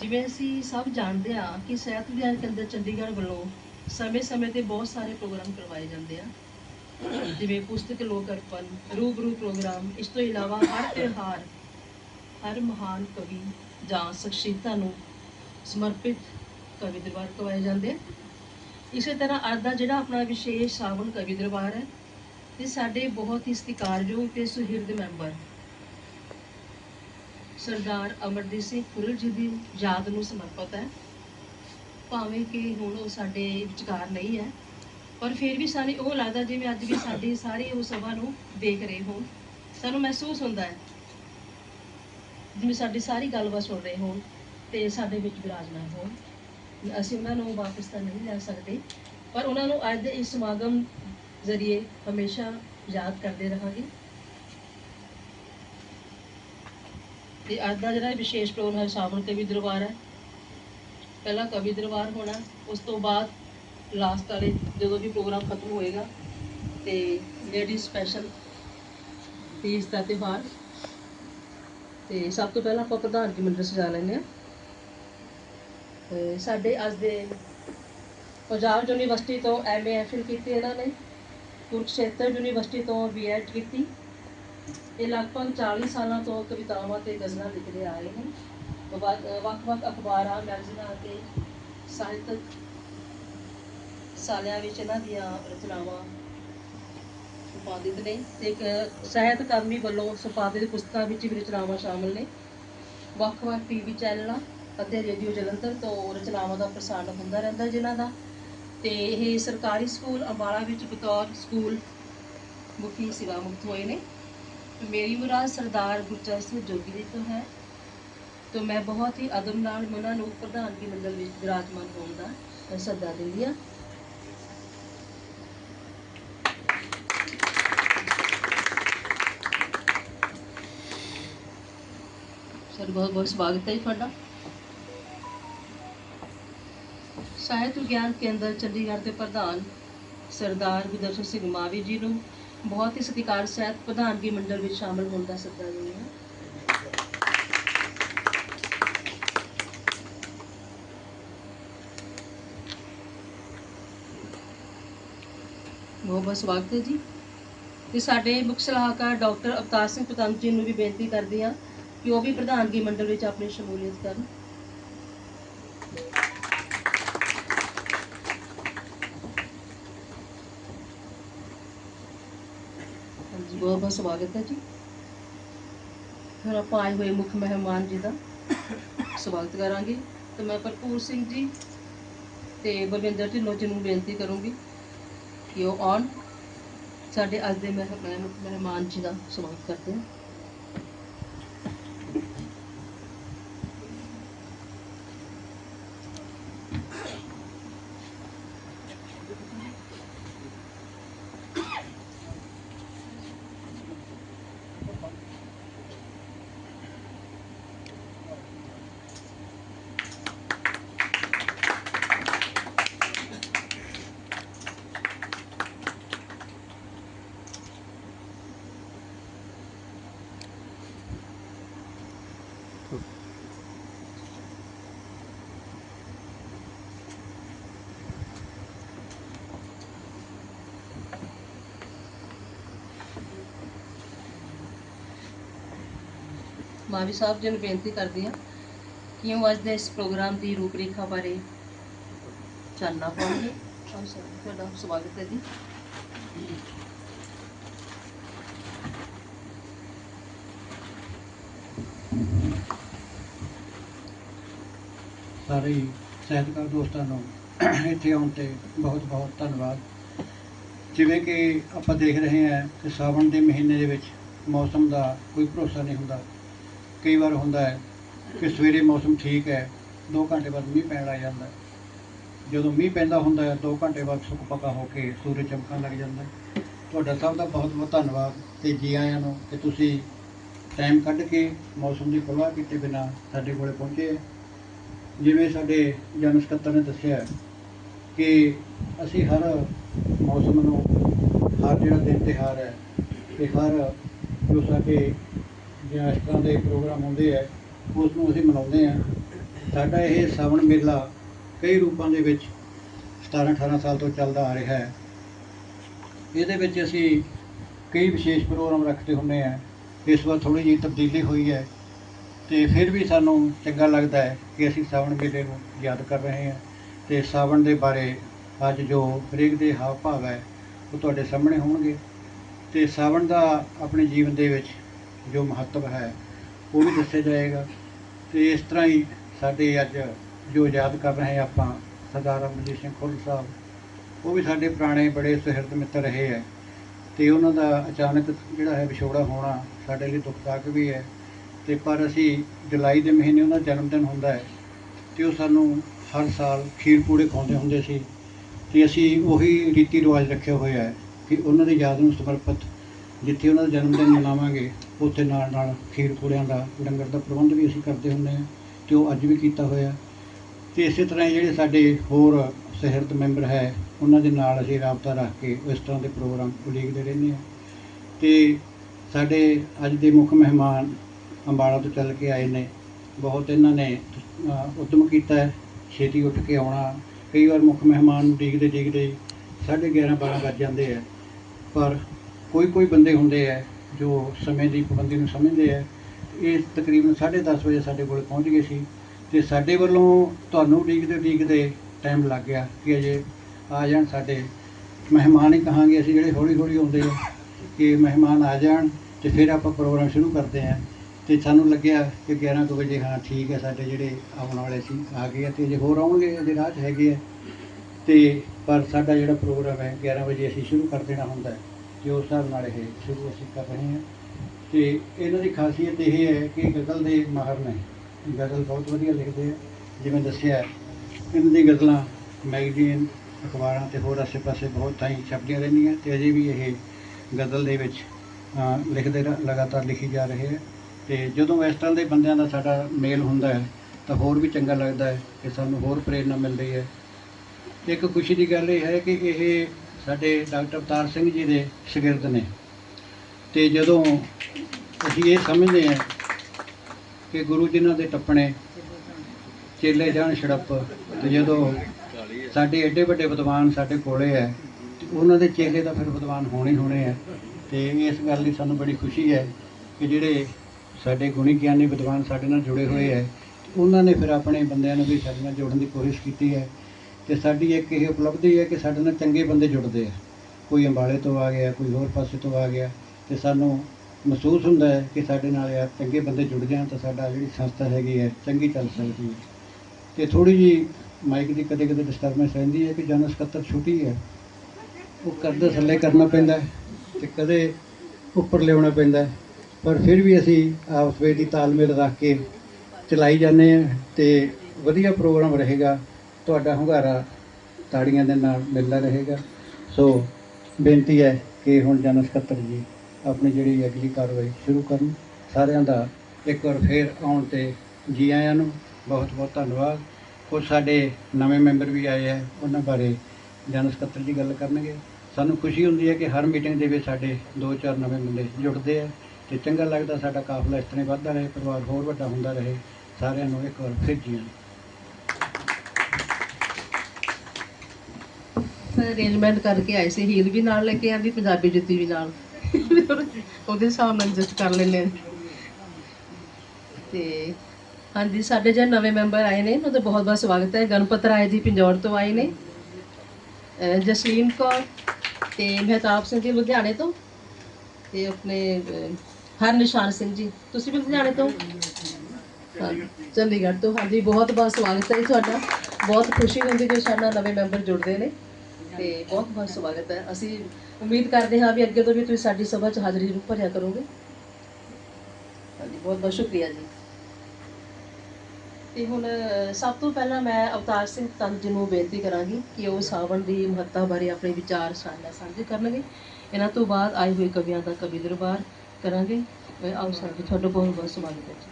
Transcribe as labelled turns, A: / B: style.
A: ਜਿਵੇਂ ਅਸੀਂ ਸਭ ਜਾਣਦੇ ਹਾਂ ਕਿ ਸਿਹਤ ਵਿਗਿਆਨ ਕੇਂਦਰ ਚੰਡੀਗੜ੍ਹ ਵੱਲੋਂ ਸਮੇਂ-ਸਮੇਂ ਤੇ ਬਹੁਤ ਸਾਰੇ ਪ੍ਰੋਗਰਾਮ ਕਰਵਾਏ ਜਾਂਦੇ ਆ। ਜਿਵੇਂ ਪੁਸਤਕ ਲੋਕ ਅਰਪਣ, ਰੂਬਰੂ ਪ੍ਰੋਗਰਾਮ, ਇਸ ਤੋਂ ਇਲਾਵਾ ਹਰ ਤਿਉਹਾਰ, ਹਰ ਮਹਾਨ ਕਵੀ ਜਾਂ ਸ਼ਖਸੀਅਤਾਂ ਨੂੰ ਸਮਰਪਿਤ ਕਵੀ ਦਰਬਾਰ ਕਰਵਾਏ ਜਾਂਦੇ ਆ। ਇਸੇ ਤਰ੍ਹਾਂ ਅੱਜ ਦਾ ਜਿਹੜਾ ਆਪਣਾ ਵਿਸ਼ੇਸ਼ ਸਾਵਣ ਕਵੀ ਦਰਬਾਰ ਹੈ ਤੇ ਸਾਡੇ ਬਹੁਤ ਹੀ ਸਤਿਕਾਰਯੋਗ ਤੇ ਸੁਹਿਰਦ ਮੈਂਬਰ ਸਰਦਾਰ ਅਮਰਦੀਪ ਸਿੰਘ ਫੁੱਲ ਜੀ ਦੀ ਯਾਦ ਨੂੰ ਸਮਰਪਿਤ ਹੈ। ਭਾਵੇਂ ਕਿ ਹੁਣ ਉਹ ਸਾਡੇ ਵਿਚਕਾਰ ਨਹੀਂ ਹੈ ਪਰ ਫਿਰ ਵੀ ਸਾਨੂੰ ਉਹ ਲੱਗਦਾ ਜਿਵੇਂ ਅੱਜ ਵੀ ਸਾਡੀ ਸਾਰੀ ਉਹ ਸਭਾ ਨੂੰ ਦੇਖ ਰਹੇ ਹੋਣ। ਸਾਨੂੰ ਮਹਿਸੂਸ ਹੁੰਦਾ ਹੈ ਜਿਵੇਂ ਸਾਡੀ ਸਾਰੀ ਗੱਲਬਾਤ ਸੁਣ ਰਹੇ ਹੋਣ ਤੇ ਸਾਡੇ ਵਿੱਚ ਵਿਰਾਜਮਾਨ ਹੋਣ। ਅਸੀਂ ਉਹਨਾਂ ਨੂੰ ਵਾਪਸ ਤਾਂ ਨਹੀਂ ਲੈ ਸਕਦੇ ਪਰ ਉਹਨਾਂ ਨੂੰ ਅੱਜ ਦੇ ਇਸ ਸਮਾਗਮ ਜ਼ਰੀਏ ਹਮੇਸ਼ਾ ਯਾਦ ਕਰਦੇ ਰਹਾਂਗੇ। ਤੇ ਅੱਜ ਦਾ ਜਿਹੜਾ ਵਿਸ਼ੇਸ਼ ਪ੍ਰੋਗਰਾਮ ਹੈ ਸਾਵਣ ਕਵੀ ਦਰਬਾਰ ਹੈ। ਪਹਿਲਾਂ ਕਵੀ ਦਰਬਾਰ ਹੋਣਾ, ਉਸ ਤੋਂ ਬਾਅਦ ਲਾਸਟ ਵਾਲੇ ਜਦੋਂ ਵੀ ਪ੍ਰੋਗਰਾਮ ਖਤਮ ਹੋਏਗਾ ਤੇ ਲੇਡੀ ਸਪੈਸ਼ਲ ਤੀਜ ਦਾ ਤਿਉਹਾਰ। ਤੇ ਸਭ ਤੋਂ ਪਹਿਲਾਂ ਆਪਾਂ ਪ੍ਰਧਾਨ ਜੀ ਮੰਡਲ ਸਜਾ ਲੈਂਦੇ ਹਾਂ। ਤੇ ਸਾਡੇ ਅੱਜ ਦੇ ਪੰਜਾਬ ਯੂਨੀਵਰਸਿਟੀ ਤੋਂ ਐਮਏ ਐਫਿਲ ਕੀਤੀ ਇਹਨਾਂ ਨੇ, ਕੁਰਕਸ਼ੇਤਰ ਯੂਨੀਵਰਸਿਟੀ ਤੋਂ ਬੀਐਡ ਕੀਤੀ। ਇਹ ਲਗਭਗ 40 ਸਾਲਾਂ ਤੋਂ ਕਵਿਤਾਵਾਂ ਤੇ ਗਜ਼ਲਾਂ ਲਿਖਦੇ ਆ ਰਹੇ ਨੇ ਵੱਖ-ਵੱਖ ਅਖਬਾਰਾਂ, ਮੈਗਜ਼ੀਨਾਂ ਅਤੇ ਸਾਹਿਤਕ ਸਾਲਿਆਂ ਵਿੱਚ ਇਹਨਾਂ ਦੀਆਂ ਰਚਨਾਵਾਂ ਸੰਪਾਦਿਤ ਨੇ ਤੇ ਇੱਕ ਸਾਹਿਤ ਅਕਾਦਮੀ ਵੱਲੋਂ ਸੰਪਾਦਿਤ ਪੁਸਤਕਾਂ ਵਿੱਚ ਵੀ ਰਚਨਾਵਾਂ ਸ਼ਾਮਲ ਨੇ। ਵੱਖ-ਵੱਖ ਟੀਵੀ ਚੈਨਲਾਂ ਅਤੇ ਰੇਡੀਓ ਜਲੰਧਰ ਤੋਂ ਰਚਨਾਵਾਂ ਦਾ ਪ੍ਰਸਾਰਣ ਹੁੰਦਾ ਰਹਿੰਦਾ ਜਿਨ੍ਹਾਂ ਦਾ ਤੇ ਇਹ ਸਰਕਾਰੀ ਸਕੂਲ ਅੰਬਾਲਾ ਵਿੱਚ ਬਤੌਰ ਸਕੂਲ ਮੁਖੀ ਸੇਵਾ ਮੁਕਤ ਹੋਏ ਨੇ। ਮੇਰੀ ਮੁਰਾਦ ਸਰਦਾਰ ਗੁਰਚਰਨ ਸਿੰਘ ਜੋਗੀ ਜੀ ਤੋਂ ਹੈ तो मैं बहुत ही अदब ਨਾਲ ਉਹਨਾਂ ਨੂੰ ਪ੍ਰਧਾਨਗੀ ਮੰਡਲ ਵਿੱਚ ਵਿਰਾਜਮਾਨ ਹੋਣ ਦਾ ਸੱਦਾ ਦਿੰਦੀ ਹਾਂ ਸਰ ਬਹੁਤ ਬਹੁਤ ਸਵਾਗਤ ਹੈ ਜੀ ਤੁਹਾਡਾ ਸਾਹਿਤ ਵਿਗਿਆਨ ਕੇਂਦਰ ਚੰਡੀਗੜ੍ਹ ਦੇ ਪ੍ਰਧਾਨ ਸਰਦਾਰ ਗੁਰਦਰਸ਼ਨ ਸਿੰਘ ਮਾਵੀ ਜੀ ਨੂੰ ਬਹੁਤ ਹੀ ਸਤਿਕਾਰ ਸਹਿਤ ਪ੍ਰਧਾਨਗੀ ਮੰਡਲ ਵਿੱਚ ਸ਼ਾਮਲ ਹੋਣ ਦਾ ਸੱਦਾ ਦਿੰਦੀ ਹਾਂ। ਬਹੁਤ ਬਹੁਤ ਸਵਾਗਤ ਹੈ ਜੀ। ਤੇ ਸਾਡੇ ਮੁੱਖ ਸਲਾਹਕਾਰ ਡਾਕਟਰ ਅਵਤਾਰ ਸਿੰਘ ਪਤੰਗ ਜੀ ਨੂੰ ਵੀ ਬੇਨਤੀ ਕਰਦੀ ਹਾਂ ਕਿ ਉਹ ਵੀ ਪ੍ਰਧਾਨਗੀ ਮੰਡਲ ਵਿੱਚ ਆਪਣੀ ਸ਼ਮੂਲੀਅਤ ਕਰਨ ਹਾਂਜੀ ਬਹੁਤ ਬਹੁਤ ਸਵਾਗਤ ਹੈ ਜੀ। ਫਿਰ ਆਪਾਂ ਆਏ ਹੋਏ ਮੁੱਖ ਮਹਿਮਾਨ ਜੀ ਦਾ ਸਵਾਗਤ ਕਰਾਂਗੇ। ਤੇ ਮੈਂ ਭਰਪੂਰ ਸਿੰਘ ਜੀ ਤੇ ਬਲਵਿੰਦਰ ਢਿੱਲੋਂ ਜੀ ਨੂੰ ਬੇਨਤੀ ਕਰੂੰਗੀ ਕਿ ਉਹ ਆਉਣ। ਸਾਡੇ ਅੱਜ ਦੇ ਮਹਿ- ਮਹਿ- ਮਹਿਮਾਨ ਜੀ ਦਾ ਸਵਾਗਤ ਕਰਦੇ ਹਾਂ। ਮਾਵੀ ਸਾਹਿਬ ਜੀ ਨੂੰ ਬੇਨਤੀ ਕਰਦੀ ਹਾਂ ਕਿ ਉਹ ਅੱਜ ਦੇ ਇਸ ਪ੍ਰੋਗਰਾਮ ਦੀ ਰੂਪਰੇਖਾ ਬਾਰੇ ਚਾਨਣਾ ਪਾਉਣਗੇ। ਆਓ ਸਰ, ਤੁਹਾਡਾ ਸਵਾਗਤ ਹੈ ਜੀ।
B: ਸਾਰੇ ਹੀ ਸਾਹਿਤਕਾਰ ਦੋਸਤਾਂ ਨੂੰ ਇੱਥੇ ਆਉਣ ਤੇ ਬਹੁਤ ਬਹੁਤ ਧੰਨਵਾਦ। ਜਿਵੇਂ ਕਿ ਆਪਾਂ ਦੇਖ ਰਹੇ ਹਾਂ ਕਿ ਸਾਵਣ ਦੇ ਮਹੀਨੇ ਦੇ ਵਿੱਚ ਮੌਸਮ ਦਾ ਕੋਈ ਭਰੋਸਾ ਨਹੀਂ ਹੁੰਦਾ। ਕਈ ਵਾਰ ਹੁੰਦਾ ਹੈ ਕਿ ਸਵੇਰੇ ਮੌਸਮ ਠੀਕ ਹੈ 2 ਘੰਟੇ ਬਾਅਦ ਮੀਂਹ ਪੈਣ ਲੱਗ ਜਾਂਦਾ ਹੈ। ਜਦੋਂ ਮੀਂਹ ਪੈਂਦਾ ਹੁੰਦਾ ਹੈ 2 ਘੰਟੇ ਬਾਅਦ ਸੁੱਕ ਪੱਕਾ ਹੋ ਕੇ ਸੂਰਜ ਚਮਕਣ ਲੱਗ ਜਾਂਦਾ ਹੈ। ਤੁਹਾਡਾ ਸਭ ਦਾ ਬਹੁਤ ਬਹੁਤ ਧੰਨਵਾਦ ਤੇ ਜੀ ਆਇਆਂ ਨੂੰ ਕਿ ਤੁਸੀਂ ਟਾਈਮ ਕੱਢ ਕੇ ਮੌਸਮ ਦੀ ਪਰਵਾਹ ਕੀਤੇ ਬਿਨਾ ਸਾਡੇ ਕੋਲੇ ਪਹੁੰਚੇ ਹੈ। ਜਿਵੇਂ ਸਾਡੇ ਜਨ ਸਕੱਤਰ ਨੇ ਦੱਸਿਆ ਕਿ ਅਸੀਂ ਹਰ ਮੌਸਮ ਨੂੰ ਹਰ ਜਿਹੜਾ ਦਿਨ ਤਿਉਹਾਰ ਹੈ ਤੇ ਹਰ ਜੋ ਸਾਡੇ ਜਾਂ ਇਸ ਤਰ੍ਹਾਂ ਦੇ ਪ੍ਰੋਗਰਾਮ ਹੁੰਦੇ ਹੈ ਉਸ ਨੂੰ ਅਸੀਂ ਮਨਾਉਂਦੇ ਹਾਂ ਸਾਡਾ ਇਹ ਸਾਵਣ ਮੇਲਾ ਕਈ ਰੂਪਾਂ ਦੇ ਵਿੱਚ 17 18 ਸਾਲ ਤੋਂ ਚੱਲਦਾ ਆ ਰਿਹਾ ਹੈ। ਇਹਦੇ ਵਿੱਚ ਅਸੀਂ ਕਈ ਵਿਸ਼ੇਸ਼ ਪ੍ਰੋਗਰਾਮ ਰੱਖਦੇ ਹੁੰਦੇ ਆ। ਇਸ ਵਾਰ ਥੋੜੀ ਜਿਹੀ ਤਬਦੀਲੀ ਹੋਈ ਹੈ ਤੇ ਫਿਰ ਵੀ ਸਾਨੂੰ ਚੰਗਾ ਲੱਗਦਾ ਹੈ ਕਿ ਅਸੀਂ ਸਾਵਣ ਮੇਲੇ ਨੂੰ ਯਾਦ ਕਰ ਰਹੇ ਹਾਂ। ਤੇ ਸਾਵਣ ਦੇ ਬਾਰੇ ਅੱਜ ਜੋ ਹਰੇਕ ਦੇ ਹਾਵ ਭਾਵ ਹੈ, ਉਹ ਤੁਹਾਡੇ ਸਾਹਮਣੇ ਹੋਣਗੇ। ਤੇ ਸਾਵਣ ਦਾ ਆਪਣੇ ਜੀਵਨ ਦੇ ਵਿੱਚ ਜੋ ਮਹੱਤਵ ਹੈ ਉਹ ਵੀ ਦੱਸਿਆ ਜਾਏਗਾ। ਤੇ ਇਸ ਤਰ੍ਹਾਂ ਹੀ ਸਾਡੇ ਅੱਜ ਜੋ ਯਾਦ ਕਰ ਰਹੇ ਆਪਾਂ, ਸਰਦਾਰ ਅਮਰਜੀਤ ਸਿੰਘ ਖੁੱਲ ਸਾਹਿਬ, ਉਹ ਵੀ ਸਾਡੇ ਪੁਰਾਣੇ ਬੜੇ ਸੁਹਿਰਦ ਮਿੱਤਰ ਰਹੇ ਹੈ। ਤੇ ਉਹਨਾਂ ਦਾ ਅਚਾਨਕ ਜਿਹੜਾ ਹੈ ਵਿਛੋੜਾ ਹੋਣਾ ਸਾਡੇ ਲਈ ਦੁਖਦਾਇਕ ਵੀ ਹੈ। ਤੇ ਪਰ ਅਸੀਂ ਜੁਲਾਈ ਦੇ ਮਹੀਨੇ ਉਹਨਾਂ ਦਾ ਜਨਮ ਦਿਨ ਹੁੰਦਾ ਹੈ, ਤੇ ਉਹ ਸਾਨੂੰ ਹਰ ਸਾਲ ਖੀਰ ਪੂੜੇ ਖਵਾਉਂਦੇ ਹੁੰਦੇ ਸੀ। ਤੇ ਅਸੀਂ ਉਹੀ ਰੀਤੀ ਰਿਵਾਜ ਰੱਖਿਆ ਹੋਇਆ ਹੈ ਕਿ ਉਹਨਾਂ ਦੀ ਯਾਦ ਨੂੰ ਸਮਰਪਿਤ ਜਿੱਥੇ ਉਹਨਾਂ ਦਾ ਜਨਮ ਦਿਨ ਮਨਾਵਾਂਗੇ ਉੱਥੇ ਨਾਲ ਨਾਲ ਖੀਰ ਪੂੜਿਆਂ ਦਾ ਲੰਗਰ ਦਾ ਪ੍ਰਬੰਧ ਵੀ ਅਸੀਂ ਕਰਦੇ ਹੁੰਦੇ ਹਾਂ ਅਤੇ ਉਹ ਅੱਜ ਵੀ ਕੀਤਾ ਹੋਇਆ। ਅਤੇ ਇਸੇ ਤਰ੍ਹਾਂ ਹੀ ਜਿਹੜੇ ਸਾਡੇ ਹੋਰ ਸਹਿਰਤ ਮੈਂਬਰ ਹੈ ਉਹਨਾਂ ਦੇ ਨਾਲ ਅਸੀਂ ਰਾਬਤਾ ਰੱਖ ਕੇ ਇਸ ਤਰ੍ਹਾਂ ਦੇ ਪ੍ਰੋਗਰਾਮ ਉਲੀਕਦੇ ਰਹਿੰਦੇ ਹਾਂ। ਅਤੇ ਸਾਡੇ ਅੱਜ ਦੇ ਮੁੱਖ ਮਹਿਮਾਨ ਅੰਬਾਲਾ ਤੋਂ ਚੱਲ ਕੇ ਆਏ ਨੇ। ਬਹੁਤ ਇਹਨਾਂ ਨੇ ਅ, ਉੱਦਮ ਕੀਤਾ ਹੈ ਛੇਤੀ ਉੱਠ ਕੇ ਆਉਣਾ। ਕਈ ਵਾਰ ਮੁੱਖ ਮਹਿਮਾਨ ਨੂੰ ਦੇਖਦੇ ਡੀਕਦੇ ਸਾਢੇ 11 12 ਵੱਜ ਜਾਂਦੇ ਆ। ਪਰ ਕੋਈ ਕੋਈ ਬੰਦੇ ਹੁੰਦੇ ਹੈ ਜੋ ਸਮੇਂ ਦੀ ਪਾਬੰਦੀ ਨੂੰ ਸਮਝਦੇ ਹੈ ਇਹ ਤਕਰੀਬਨ 10:30 ਵਜੇ ਸਾਡੇ ਕੋਲ ਪਹੁੰਚ ਗਏ ਸੀ ਅਤੇ ਸਾਡੇ ਵੱਲੋਂ ਤੁਹਾਨੂੰ ਉਡੀਕਦੇ ਉਡੀਕਦੇ ਟਾਈਮ ਲੱਗ ਗਿਆ ਕਿ ਅਜੇ ਆ ਜਾਣ ਸਾਡੇ ਮਹਿਮਾਨ ਹੀ ਕਹਾਂਗੇ ਅਸੀਂ ਜਿਹੜੇ ਹੌਲੀ ਹੌਲੀ ਆਉਂਦੇ ਆ ਕਿ ਮਹਿਮਾਨ ਆ ਜਾਣ ਤੇ ਫਿਰ ਆਪਾਂ ਪ੍ਰੋਗਰਾਮ ਸ਼ੁਰੂ ਕਰਦੇ ਹਾਂ ਤੇ ਸਾਨੂੰ ਲੱਗਿਆ ਕਿ 11 ਕੁ ਵਜੇ ਹਾਂ, ਠੀਕ ਹੈ ਸਾਡੇ ਜਿਹੜੇ ਆਉਣ ਵਾਲੇ ਸੀ, ਆ ਗਏ ਆ ਤੇ ਜੇ ਹੋਰ ਆਉਣਗੇ, ਅਜੇ ਰਾਹ 'ਚ ਹੈਗੇ ਆ। ਤੇ ਪਰ ਸਾਡਾ ਜਿਹੜਾ ਪ੍ਰੋਗਰਾਮ ਹੈ 11 ਵਜੇ ਅਸੀਂ ਸ਼ੁਰੂ ਕਰ ਦੇਣਾ ਹੁੰਦਾ ਹੈ। ਜੋ ਉਸ ਹਿਸਾਬ ਨਾਲ ਇਹ ਸ਼ੁਰੂ ਅਸੀਂ ਕਰ ਰਹੇ ਹਾਂ। ਤੇ ਇਹਨਾਂ ਦੀ ਖਾਸੀਅਤ ਇਹ ਹੈ ਕਿ ਗਜ਼ਲ ਦੇ ਮਾਹਰ ਨੇ। ਗਜ਼ਲ ਬਹੁਤ ਵਧੀਆ ਲਿਖਦੇ ਆ, ਜਿਵੇਂ ਦੱਸਿਆ, ਇਹਨਾਂ ਦੀ ਗਜ਼ਲਾਂ ਮੈਗਜ਼ੀਨ, ਅਖਬਾਰਾਂ ਤੇ ਹੋਰ ਆਸੇ-ਪਾਸੇ ਬਹੁਤ ਥਾਈਂ ਛਪਦੀਆਂ ਰਹਿੰਦੀਆਂ ਤੇ ਅਜੇ ਵੀ ਇਹ ਗਜ਼ਲ ਦੇ ਵਿੱਚ ਲਿਖਦੇ ਰ- ਲਗਾਤਾਰ ਲਿਖੀ ਜਾ ਰਹੇ ਹੈ ਤੇ ਜਦੋਂ ਇਸ ਤਰ੍ਹਾਂ ਦੇ ਬੰਦਿਆਂ ਦਾ ਸਾਡਾ ਮੇਲ ਹੁੰਦਾ ਹੈ, ਤਾਂ ਹੋਰ ਵੀ ਚੰਗਾ ਲੱਗਦਾ ਹੈ ਕਿ ਸਾਨੂੰ ਹੋਰ ਪ੍ਰੇਰਨਾ ਮਿਲਦੀ ਹੈ। ਇੱਕ ਖੁਸ਼ੀ ਦੀ ਗੱਲ ਇਹ ਹੈ ਕਿ ਇਹ ਸਾਡੇ ਡਾਕਟਰ ਅਵਤਾਰ ਸਿੰਘ ਜੀ ਦੇ ਸ਼ਾਗਿਰਦ ਨੇ। ਤੇ ਜਦੋਂ ਅਸੀਂ ਇਹ ਸਮਝਦੇ ਹਾਂ ਕਿ ਗੁਰੂ ਜਿਨ੍ਹਾਂ ਦੇ ਟੱਪਣੇ, ਚੇਲੇ ਜਾਣ ਛੜੱਪ, ਤੇ ਜਦੋਂ ਸਾਡੇ ਐਡੇ ਵੱਡੇ ਵਿਦਵਾਨ ਸਾਡੇ ਕੋਲੇ ਹੈ, ਤੇ ਉਹਨਾਂ ਦੇ ਚੇਲੇ ਦਾ ਫਿਰ ਵਿਦਵਾਨ ਹੋਣੇ ਹੀ ਹੋਣੇ ਆ ਤੇ ਇਸ ਗੱਲ ਦੀ ਸਾਨੂੰ ਬੜੀ ਖੁਸ਼ੀ ਹੈ ਕਿ ਜਿਹੜੇ ਸਾਡੇ ਗੁਣੀ ਗਿਆਨੀ ਵਿਦਵਾਨ ਸਾਡੇ ਨਾਲ ਜੁੜੇ ਹੋਏ ਹੈ ਉਹਨਾਂ ਨੇ ਫਿਰ ਆਪਣੇ ਬੰਦਿਆਂ ਨੂੰ ਵੀ ਸਾਡੇ ਨਾਲ ਜੋੜਨ ਦੀ ਕੋਸ਼ਿਸ਼ ਕੀਤੀ ਹੈ। ਤੇ ਸਾਡੀ ਇੱਕ ਇਹ ਉਪਲਬਧੀ ਹੈ ਕਿ ਸਾਡੇ ਨਾਲ ਚੰਗੇ ਬੰਦੇ ਜੁੜਦੇ ਆ। ਕੋਈ ਅੰਬਾਲੇ ਤੋਂ ਆ ਗਿਆ, ਕੋਈ ਹੋਰ ਪਾਸੇ ਤੋਂ ਆ ਗਿਆ ਤੇ ਸਾਨੂੰ ਮਹਿਸੂਸ ਹੁੰਦਾ ਹੈ ਕਿ ਸਾਡੇ ਨਾਲ ਯਾਰ ਚੰਗੇ ਬੰਦੇ ਜੁੜ ਜਾਣ ਤਾਂ ਸਾਡਾ ਜਿਹੜੀ ਸੰਸਥਾ ਹੈਗੀ ਹੈ, ਚੰਗੀ ਚੱਲ ਸਕਦੀ ਹੈ। ਤੇ ਥੋੜੀ ਜੀ ਮਾਈਕ ਦੀ ਕਦੇ ਕਦੇ ਡਿਸਟਰਬੈਂਸ ਰਹਿੰਦੀ ਹੈ ਕਿ ਜਨਰਲ ਸਕੱਤਰ ਛੁੱਟੀ ਹੈ, ਉਹ ਕਰਦੇ ਥੱਲੇ ਕਰਨਾ ਪੈਂਦਾ ਹੈ ਤੇ ਕਦੇ ਉੱਪਰ ਲਿਆਉਣਾ ਪੈਂਦਾ ਪਰ ਫਿਰ ਵੀ ਅਸੀਂ ਆਪਸ ਵਿੱਚ ਦੀ ਤਾਲਮੇਲ ਰੱਖ ਕੇ ਚਲਾਈ ਜਾਂਦੇ ਹਾਂ ਤੇ ਵਧੀਆ ਪ੍ਰੋਗਰਾਮ ਰਹੇਗਾ। ਤੁਹਾਡਾ ਹੁੰਗਾਰਾ ਤਾੜੀਆਂ ਦੇ ਨਾਲ ਮਿਲਦਾ ਰਹੇਗਾ। ਸੋ ਬੇਨਤੀ ਹੈ ਕਿ ਹੁਣ ਜਨਰਲ ਸਕੱਤਰ ਜੀ ਆਪਣੀ ਜਿਹੜੀ ਅਗਲੀ ਕਾਰਵਾਈ ਸ਼ੁਰੂ ਕਰਨ। ਸਾਰਿਆਂ ਦਾ ਇੱਕ ਵਾਰ ਫੇਰ ਆਉਣ ਤੇ ਜੀ ਆਇਆਂ ਨੂੰ ਬਹੁਤ ਬਹੁਤ ਧੰਨਵਾਦ। ਕੁਝ ਸਾਡੇ ਨਵੇਂ ਮੈਂਬਰ ਵੀ ਆਏ ਹੈ ਉਹਨਾਂ ਬਾਰੇ ਜਨਰਲ ਸਕੱਤਰ ਜੀ ਗੱਲ ਕਰਨਗੇ। ਸਾਨੂੰ ਖੁਸ਼ੀ ਹੁੰਦੀ ਹੈ ਕਿ ਹਰ ਮੀਟਿੰਗ ਦੇ ਵਿੱਚ ਸਾਡੇ ਦੋ ਚਾਰ ਨਵੇਂ ਮੁੰਡੇ ਜੁੜਦੇ ਆ ਤੇ ਚੰਗਾ ਲੱਗਦਾ ਸਾਡਾ ਕਾਫਲਾ ਇਸ ਤਰ੍ਹਾਂ ਵੱਧਦਾ ਰਹੇ ਪਰਿਵਾਰ ਹੋਰ ਵੱਡਾ ਹੁੰਦਾ ਰਹੇ। ਸਾਰਿਆਂ ਨੂੰ ਇੱਕ ਵਾਰ ਫਿਰ ਜੀ ਆਇਆਂ
A: ਅਰੇਂਜਮੈਂਟ ਕਰਕੇ ਆਏ ਸੀ ਹੀਲ ਵੀ ਨਾਲ ਲੈ ਕੇ ਆਂਦੀ, ਪੰਜਾਬੀ ਜੁੱਤੀ ਵੀ ਨਾਲ। ਉਹਦੇ ਹਿਸਾਬ ਨਾਲ ਐਡਜਸਟ ਕਰ ਲੈਂਦੇ ਤੇ ਹਾਂਜੀ, ਸਾਡੇ ਜਿਹੜੇ ਨਵੇਂ ਮੈਂਬਰ ਆਏ ਨੇ, ਉਹਨਾਂ ਦਾ ਬਹੁਤ ਬਹੁਤ ਸਵਾਗਤ ਹੈ। ਗਣਪਤ ਰਾਏ ਜੀ ਪਿੰਜੌਰ ਤੋਂ ਆਏ ਨੇ। ਅਹ ਜਸਲੀਨ ਕੌਰ ਤੇ ਮਹਿਤਾਬ ਸਿੰਘ ਜੀ ਲੁਧਿਆਣੇ ਤੋਂ ਤੇ ਆਪਣੇ ਹਰ ਨਿਸ਼ਾਨ ਸਿੰਘ ਜੀ। ਤੁਸੀਂ ਵੀ ਲੁਧਿਆਣੇ ਤੋਂ? ਚੰਡੀਗੜ੍ਹ ਤੋਂ। ਹਾਂਜੀ, ਬਹੁਤ ਬਹੁਤ ਸਵਾਗਤ ਹੈ ਜੀ ਤੁਹਾਡਾ। ਬਹੁਤ ਖੁਸ਼ੀ ਹੁੰਦੀ ਜੇ ਸਾਡੇ ਨਾਲ ਨਵੇਂ ਮੈਂਬਰ ਜੁੜਦੇ ਨੇ। ਤੇ ਬਹੁਤ ਬਹੁਤ ਸਵਾਗਤ ਹੈ। ਅਸੀਂ ਉਮੀਦ ਕਰਦੇ ਹਾਂ ਵੀ ਅੱਗੇ ਤੋਂ ਵੀ ਤੁਸੀਂ ਸਾਡੀ ਸਭਾ 'ਚ ਹਾਜ਼ਰੀ ਜ਼ਰੂਰ ਭਰਿਆ ਕਰੋਗੇ। ਹਾਂਜੀ ਬਹੁਤ ਬਹੁਤ ਸ਼ੁਕਰੀਆ ਜੀ। ਤੇ ਹੁਣ ਸਭ ਤੋਂ ਪਹਿਲਾਂ ਮੈਂ ਅਵਤਾਰ ਸਿੰਘ ਤੰਦ ਜੀ ਨੂੰ ਬੇਨਤੀ ਕਰਾਂਗੀ ਕਿ ਉਹ ਸਾਵਣ ਦੀ ਮਹੱਤਤਾ ਬਾਰੇ ਆਪਣੇ ਵਿਚਾਰ ਸਾਡੇ ਸਾਂਝੇ ਕਰਨਗੇ। ਇਹਨਾਂ ਤੋਂ ਬਾਅਦ ਆਏ ਹੋਏ ਕਵੀਆਂ ਦਾ ਕਵੀ ਦਰਬਾਰ ਕਰਾਂਗੇ। ਅਹ, ਆਓ ਸਾਡੇ ਤੁਹਾਡਾ ਬਹੁਤ ਬਹੁਤ ਸਵਾਗਤ ਹੈ ਜੀ।